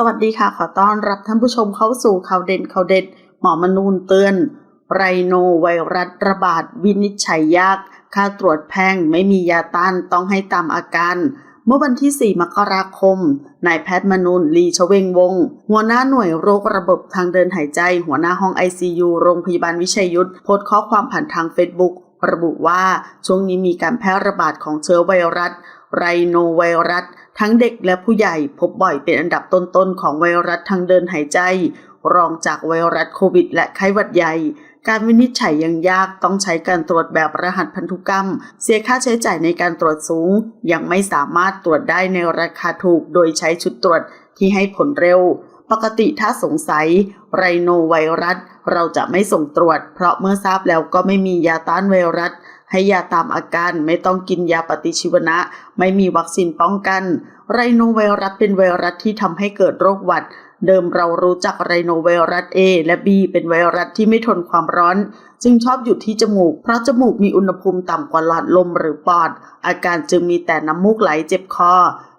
สวัสดีค่ะ ขอต้อนรับท่านผู้ชมเข้าสู่ข่าวเด่นข่าวเด็ด หมอมนูนเตือน ไรโนไวรัสระบาด วินิจฉัยยาก ค่าตรวจแพงไม่มียาต้านต้องให้ตามอาการ เมื่อวันที่ 4 มกราคม นายแพทย์มนูนลีชเวงวง หัวหน้าหน่วยโรคระบบทางเดินหายใจ หัวหน้าห้อง ICU โรงพยาบาลวิชัยยุทธโพสต์ข้อความผ่านทางเฟซบุ๊ก ระบุว่าช่วงนี้มีการแพร่ระบาดของเชื้อไวรัสไรโนไวรัส ทั้งเด็กและผู้ใหญ่พบบ่อยเป็นอันดับต้นๆของไวรัสทางเดินหายใจ รองจากไวรัสโควิด และไข้หวัดใหญ่การวินิจฉัยยังยากต้องใช้การตรวจแบบรหัสพันธุกรรม เสียค่าใช้จ่ายในการตรวจสูง ยังไม่สามารถตรวจได้ในราคาถูกโดยใช้ชุดตรวจที่ให้ผลเร็ว ปกติถ้าสงสัยไรโนไวรัส เราจะไม่ส่งตรวจ เพราะเมื่อทราบแล้วก็ไม่มียาต้านไวรัส ให้ยาตามอาการไม่ต้องกินยาปฏิชีวนะ ไม่มีวัคซีนป้องกัน ไรโนไวรัสเป็นไวรัสที่ทำให้เกิดโรคหวัด เดิมเรารู้จักไรโนไวรัส A และ B เป็นไวรัสที่ไม่ทนความร้อน จึงชอบอยู่ที่จมูก เพราะจมูกมีอุณหภูมิต่ำกว่าหลอดลมหรือปอด อาการจึงมีแต่น้ำมูกไหลเจ็บคอ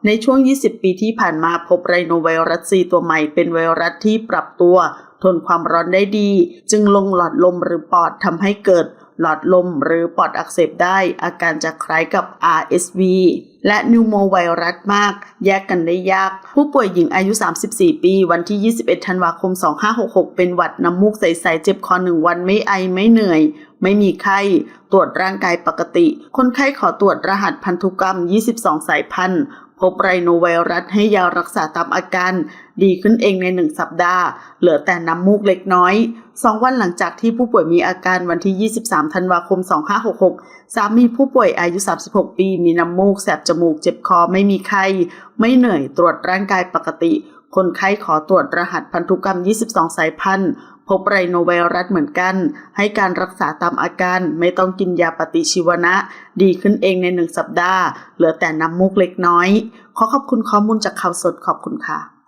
ในช่วง 20 ปีที่ผ่านมาพบไรโนไวรัส C ตัวใหม่เป็นไวรัสที่ปรับตัว ทนความร้อนได้ดี จึงลงหลอดลมหรือปอดทำให้เกิด หลอดลมหรือปอดอักเสบได้ อาการจะคล้ายกับ RSV และนิวโมไวรัสมาก แยกกันได้ยาก ผู้ป่วยหญิงอายุ 34 ปี วันที่ 21 ธันวาคม 2566 เป็นหวัดน้ำมูกใส ๆ เจ็บคอหนึ่งวันไม่ไอไม่เหนื่อย ไม่มีไข้ ตรวจร่างกายปกติ คนไข้ขอตรวจรหัสพันธุกรรม 22 สายพันธุ์ พบไรโนไวรัสให้ยารักษาตามอาการ ดีขึ้นเองในหนึ่งสัปดาห์ เหลือแต่น้ำมูกเล็กน้อยสองวันหลังจากที่ผู้ป่วยมีอาการวันที่ 23 ธันวาคม 2566 สามีผู้ป่วยอายุ 36 ปี มีน้ำมูก แสบจมูก เจ็บคอ ไม่มีไข้ ไม่เหนื่อย ตรวจร่างกายปกติ คนไข้ขอตรวจรหัสพันธุกรรม 22 สายพันธุ์ พบไรโนไวรัสเหมือนกัน ให้การรักษาตามอาการไม่ต้องกินยาปฏิชีวนะ ดีขึ้นเองในหนึ่งสัปดาห์ เหลือแต่น้ำมูกเล็กน้อย ขอขอบคุณข้อมูลจากข่าวสดขอบคุณค่ะ